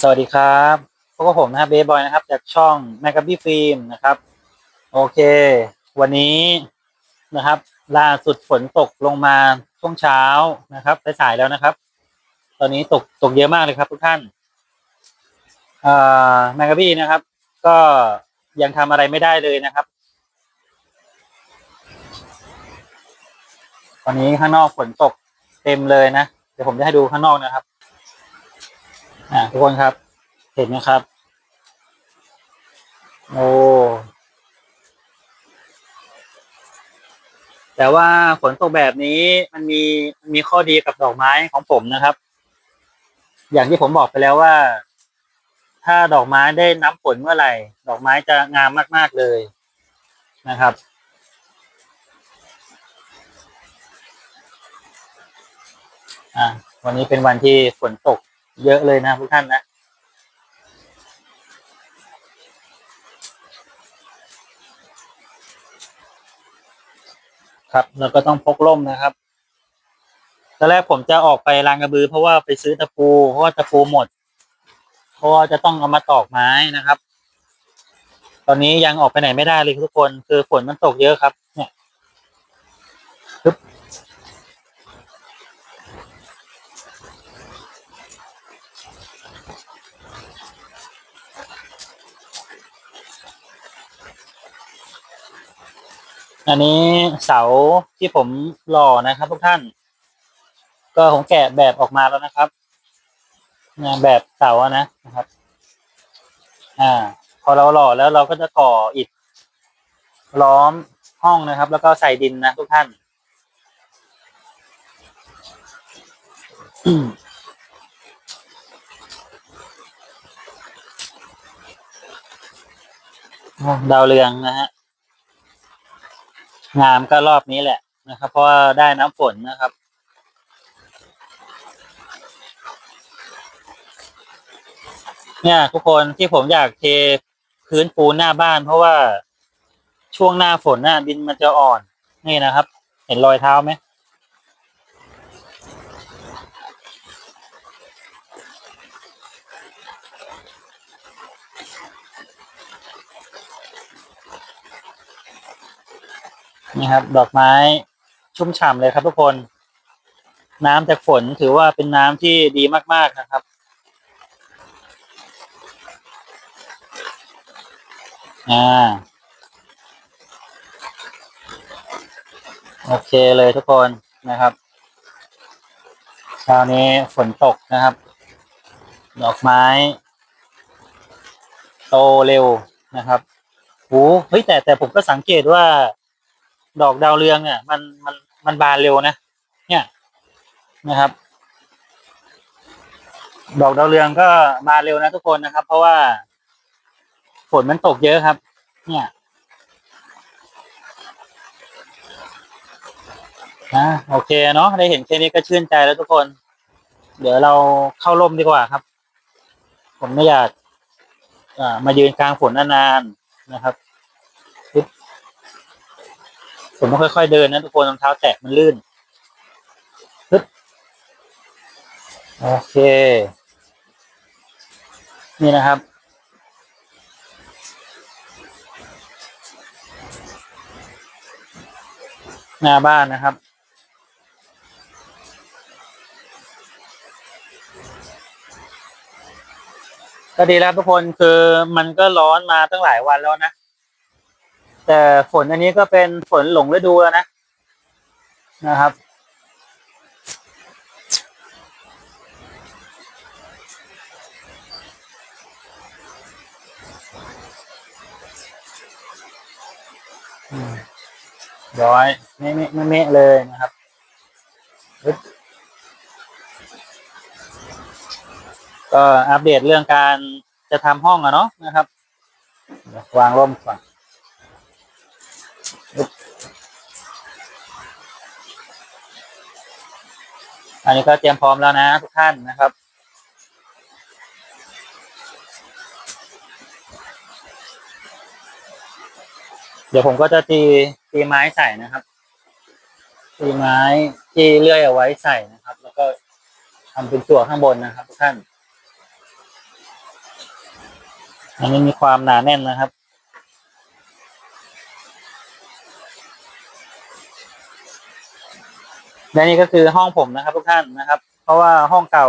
สวัสดีครับพวกบผมนะครับเบย์บอยนะครับ จากช่องแมกกาบี้ฟิล์มนะครับ โอเค วันนี้นะครับ ล่าสุดฝนตกลงมาช่วงเช้านะครับสายๆแล้วนะครับ ตอนนี้ตกตกเยอะมากเลยครับทุกท่านเอ่อแมกกาบี้นะครับ ก็ยังทำอะไรไม่ได้เลยนะครับ ตอนนี้ข้างนอกฝนตกเต็มเลยนะ เดี๋ยวผมจะให้ดูข้างนอกนะครับ อ่าทุกคนครับ เห็นไหมครับ โอ้แต่ว่าฝนตกแบบนี้มันมีมีข้อดีกับดอกไม้ของผมนะครับ อย่างที่ผมบอกไปแล้วว่า ถ้าดอกไม้ได้น้ำฝนเมื่อไหร่ ดอกไม้จะงามมาก ๆเลยนะครับ อ่าวันนี้เป็นวันที่ฝนตก เยอะเลยนะทุกท่านนะครับแล้วก็ต้องพกร่มนะครับตอนแรกผมจะออกไปลางกระบือ เพราะว่าไปซื้อตะปู เพราะว่าตะปูหมด เพราะว่าจะต้องเอามาตอกไม้นะครับ ตอนนี้ยังออกไปไหนไม่ได้เลยทุกคน คือฝนมันตกเยอะครับ เนี่ย อันนี้เสาที่ผมหล่อนะครับทุกท่าน ก็ผมแกะแบบออกมาแล้วนะครับเนี่ยแบบเสาอะนะนะครับ อ่า พอเราหล่อแล้วเราก็จะก่ออิฐล้อมห้องนะครับ แล้วก็ใส่ดินนะทุกท่านดาวเรืองนะฮะ งามก็รอบนี้แหละนะครับ เพราะว่าได้น้ำฝนนะครับ เนี่ยทุกคนที่ผมอยากเทพื้นปูนหน้าบ้าน เพราะว่าช่วงหน้าฝนน่ะดินมันจะอ่อน นี่นะครับ เห็นรอยเท้าไหม นี่ครับ ดอกไม้ชุ่มฉ่ำเลยครับทุกคน น้ำจากฝนถือว่าเป็นน้ำที่ดีมาก ๆนะครับอ่าโอเคเลยทุกคนนะครับเช้านี้ฝนตกนะครับ ดอกไม้ โตเร็วนะครับโอ้เฮ้ยแต่แต่ผมก็สังเกตว่า ดอกดาวเรืองเนี่ย มันมันมันบานเร็วนะ เนี่ยนะครับ ดอกดาวเรืองก็บาเร็วนะทุกคนนะครับ เพราะว่าฝนมันตกเยอะครับ เนี่ยนะโอเคเนาะได้เห็นแค่นี้ก็ชื่นใจแล้วทุกคน เดี๋ยวเราเข้าร่มดีกว่าครับ ผมไม่อยากอ่ามายืนกลางฝนนานๆนะครับ ผมต้องค่อยๆเดินนะทุกคนรองเท้าแตะมันลื่นปึ๊บโอเค นี่นะครับ หน้าบ้านนะครับ ก็ดีแล้วทุกคนคือมันก็ร้อนมาตั้งหลายวันแล้วนะ แต่ฝนอันนี้ก็เป็นฝนหลงฤดูแล้วนะนะครับร้อยไม่ไม่ไม่เมะเลยนะครับก็อัปเดตเรื่องการจะทำห้องอะเนาะนะครับววางร่มก่อน อันนี้ก็เตรียมพร้อมแล้วนะทุกท่านนะครับ เดี๋ยวผมก็จะตีตีไม้ใส่นะครับ ตีไม้ที่เลื่อยเอาไว้ใส่นะครับ แล้วก็ทำเป็นตัวข้างบนนะครับ ทุกท่าน อันนี้มีความหนาแน่นนะครับ และนี่ก็คือห้องผมนะครับ ทุกท่านนะครับ เพราะว่าห้องเก่า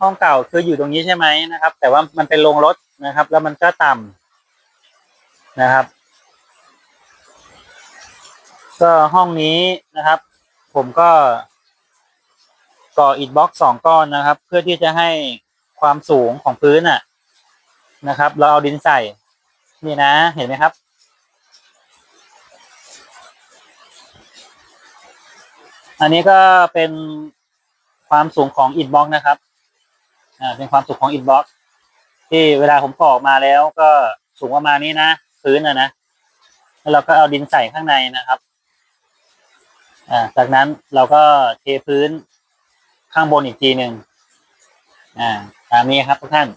ห้องเก่าคืออยู่ตรงนี้ใช่ไหมนะครับ แต่ว่ามันเป็นโรงรถนะครับ แล้วมันก็ต่ำนะครับ ก็ห้องนี้นะครับ ผมก็ก่ออิฐบล็อกสองก้อนนะครับ เพื่อที่จะให้ความสูงของพื้นอะนะครับ เราเอาดินใส่ นี่นะ เห็นไหมครับ อันนี้ก็เป็นความสูงของอิฐบล็อกนะครับ อ่า เป็นความสูงของอิฐบล็อกที่เวลาผมก่อออกมาแล้วก็สูงประมาณนี้นะพื้นนะนะแล้วเราก็เอาดินใส่ข้างในนะครับ อ่า จากนั้นเราก็เทพื้นข้างบนอีกทีหนึ่งอ่า ตามนี้ครับทุกท่าน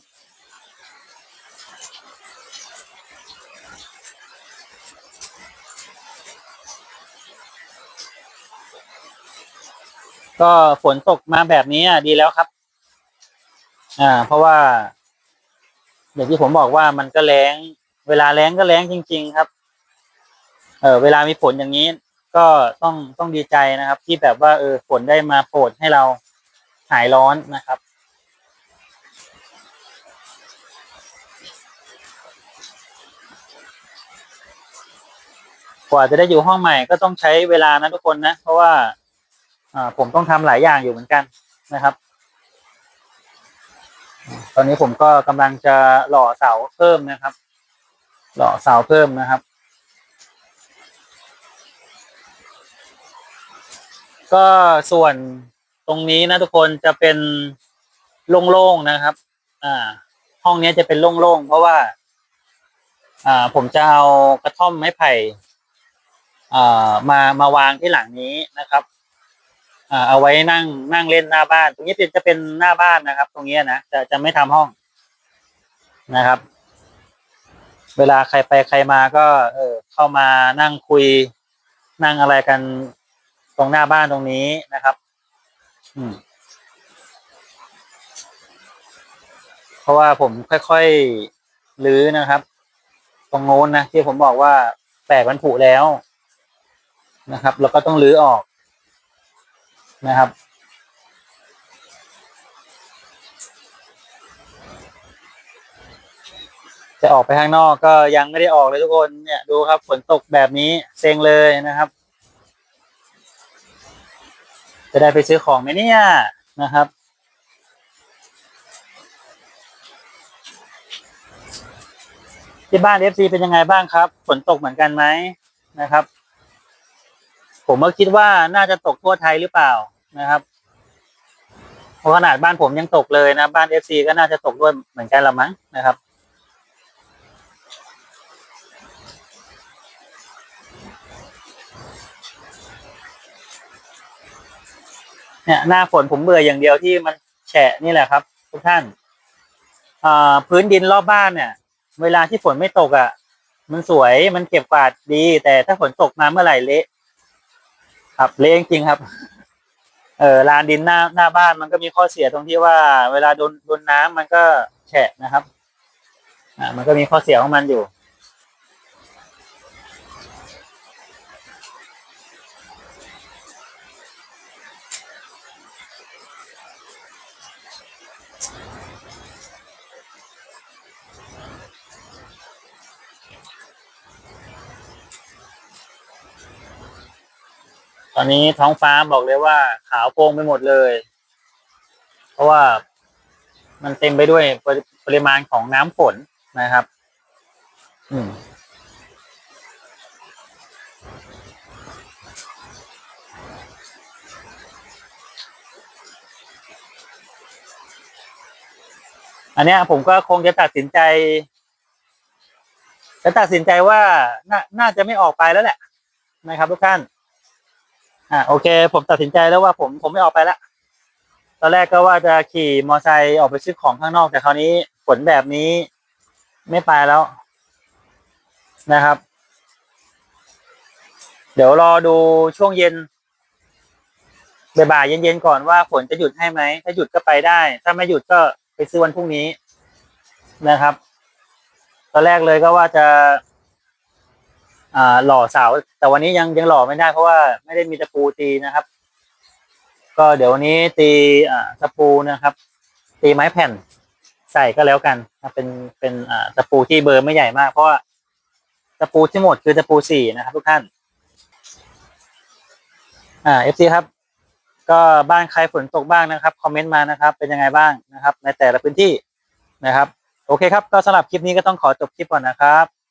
ก็ฝนตกมาแบบนี้ดีแล้วครับ อ่า เพราะว่าอย่างที่ผมบอกว่ามันก็แรงเวลาแรงก็แรงจริง ๆ ครับ เออเวลามีฝนอย่างนี้ ก็ต้องต้องดีใจนะครับ ที่แบบว่า เออฝนได้มาโปรดให้เราหายร้อนนะครับกว่าจะได้อยู่ห้องใหม่ก็ต้องใช้เวลานะทุกคนนะ เพราะว่า อ่าผมต้องทำหลายอย่างอยู่เหมือนกันนะครับ ตอนนี้ผมก็กำลังจะหล่อเสาเพิ่มนะครับ หล่อเสาเพิ่มนะครับ ก็ส่วนตรงนี้นะทุกคนจะเป็นโล่งๆนะครับ อ่า ห้องนี้จะเป็นโล่งๆเพราะว่า อ่า ผมจะเอากระท่อมไม้ไผ่อ่ามามาวางที่หลังนี้นะครับ เอาไว้นั่งนั่งเล่นหน้าบ้าน ตรงนี้จะเป็นหน้าบ้านนะครับ ตรงนี้นะจะจะไม่ทำห้องนะครับ เวลาใครไปใครมาก็ เออเข้ามานั่งคุย นั่งอะไรกันตรงหน้าบ้านตรงนี้นะครับ อืมเพราะว่าผมค่อยๆรื้อนะครับ ตรงโน้นนะที่ผมบอกว่าแตกมันผุแล้วนะครับ แล้วก็ต้องรื้อออก นะครับ จะออกไปข้างนอกก็ยังไม่ได้ออกเลยทุกคนเนี่ยดูครับฝนตกแบบนี้เซ็งเลยนะครับ จะได้ไปซื้อของไหมเนี่ยนะครับที่บ้านเอฟซีเป็นยังไงบ้างครับ ฝนตกเหมือนกันไหมนะครับ ผมก็คิดว่าน่าจะตกทั่วไทยหรือเปล่านะครับเพราะขนาดบ้านผมยังตกเลยนะ บ้านเอฟซีก็น่าจะตกด้วยเหมือนกันละมั้งนะครับ เนี่ยหน้าฝนผมเบื่ออย่างเดียวที่มันแฉะนี่แหละครับ ทุกท่านอ่าพื้นดินรอบบ้านเนี่ย เวลาที่ฝนไม่ตกอะ่ะ มันสวยมันเก็บกวาดดี แต่ถ้าฝนตกมาเมื่อไหร่เละ ครับเละจริงครับ เออลานดินหน้าหน้าบ้านมันก็มีข้อเสียตรงที่ว่า เวลาโดนโดนน้ำมันก็แฉะนะครับ อ่า มันก็มีข้อเสียของมันอยู่ อนนี้ท้องฟ้าบอกเลยว่าขาวโปร่งไปหมดเลย เพราะว่ามันเต็มไปด้วยปริปริมาณของน้ำฝนนะครับ อืมอันนี้ผมก็คงจะตัดสินใจ จะตัดสินใจว่าน่าน่าจะไม่ออกไปแล้วแหละ นะครับทุกท่าน อ่าโอเค ผมตัดสินใจแล้วว่าผมผมไม่ออกไปละตอนแรกก็ว่าจะขี่มอไซค์ออกไปซื้อของข้างนอก แต่คราวนี้ฝนแบบนี้ไม่ไปแล้วนะครับ เดี๋ยวรอดูช่วงเย็นบ่ายเย็นๆก่อนว่าฝนจะหยุดให้ไหม ถ้าหยุดก็ไปได้ ถ้าไม่หยุดก็ไปซื้อวันพรุ่งนี้นะครับ ตอนแรกเลยก็ว่าจะ หล่อเสาแต่วันนี้ยังยังหล่อไม่ได้เพราะว่าไม่ได้มีตะปูตีนะครับ ก็เดี๋ยววันนี้ตีอ่าตะปูนะครับ ตีไม้แผ่นใส่ก็แล้วกันเป็นเป็นอ่าตะปูที่เบอร์ไม่ใหญ่มาก เพราะว่าตะปูที่หมดคือตะปูสี่นะครับ ทุกท่านอ่าเอฟซีครับ ก็บ้านใครฝนตกบ้างนะครับคอมเมนต์มานะครับ เป็นยังไงบ้างนะครับ ในแต่ละพื้นที่นะครับ โอเคครับ ก็สำหรับคลิปนี้ก็ต้องขอจบคลิปก่อนนะครับ